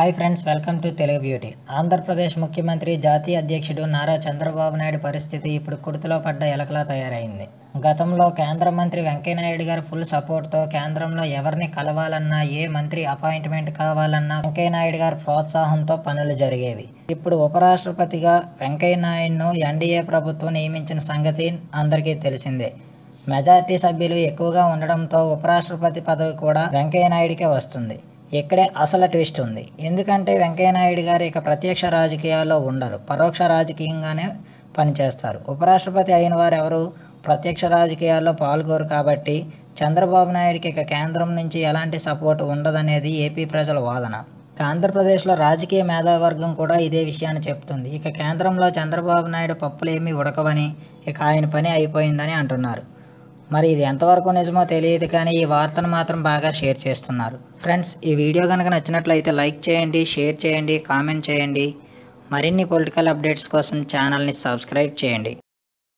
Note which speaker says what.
Speaker 1: Hi friends welcome to Telugu beauty Andhra Pradesh ముఖ్యమంత్రి జాతీయ అధ్యక్షుడు నారా చంద్రబాబు నాయుడు పరిస్థితి ఇప్పుడు కుర్తులో పడ్డ ఎలకలా తయారైంది. గతంలో కేంద్ర మంత్రి వెంకయ్యనాయుడు గారి ఫుల్ సపోర్ట్తో కేంద్రంలో ఎవరిని కలవాలన్నా ఏ మంత్రి అపాయింట్మెంట్ కావాలన్నా వెంకయ్యనాయుడు గారి ప్రోత్సాహంతో పనులు జరిగేవి. ఇప్పుడు ఉపరాష్ట్రపతిగా వెంకయ్యనాయుడును ఎన్డీఏ ప్రభుత్వం నియమించిన సంగతి అందరికీ తెలిసిందే. మెజార్టీ సభ్యులు ఎక్కువగా ఉండడంతో ఉపరాష్ట్రపతి పదవి కూడా వెంకయ్యనాయుడికే వస్తుంది. ఇక్కడే అసలు ట్విస్ట్ ఉంది. ఎందుకంటే వెంకయ్యనాయుడు గారు ఇక ప్రత్యక్ష రాజకీయాల్లో ఉండరు. పరోక్ష రాజకీయంగానే పనిచేస్తారు. ఉపరాష్ట్రపతి అయిన వారు ఎవరు? ప్రత్యక్ష రాజకీయాల్లో పాల్గొరు కాబట్టి చంద్రబాబు నాయుడికి ఇక కేంద్రం నుంచి ఎలాంటి సపోర్ట్ ఉండదనేది ఏపీ ప్రజల వాదన. ఆంధ్రప్రదేశ్లో రాజకీయ మేధావర్గం కూడా ఇదే విషయాన్ని చెప్తుంది. ఇక కేంద్రంలో చంద్రబాబు నాయుడు పప్పులేమీ ఉడకవని ఇక ఆయన పని అయిపోయిందని అంటున్నారు. మరి ఇది ఎంతవరకు నిజమో తెలియదు కానీ ఈ వార్తను మాత్రం బాగా షేర్ చేస్తున్నారు. ఫ్రెండ్స్ ఈ వీడియో కనుక నచ్చినట్లయితే లైక్ చేయండి షేర్ చేయండి కామెంట్ చేయండి. మరిన్ని పొలిటికల్ అప్డేట్స్ కోసం ఛానల్ని సబ్స్క్రైబ్ చేయండి.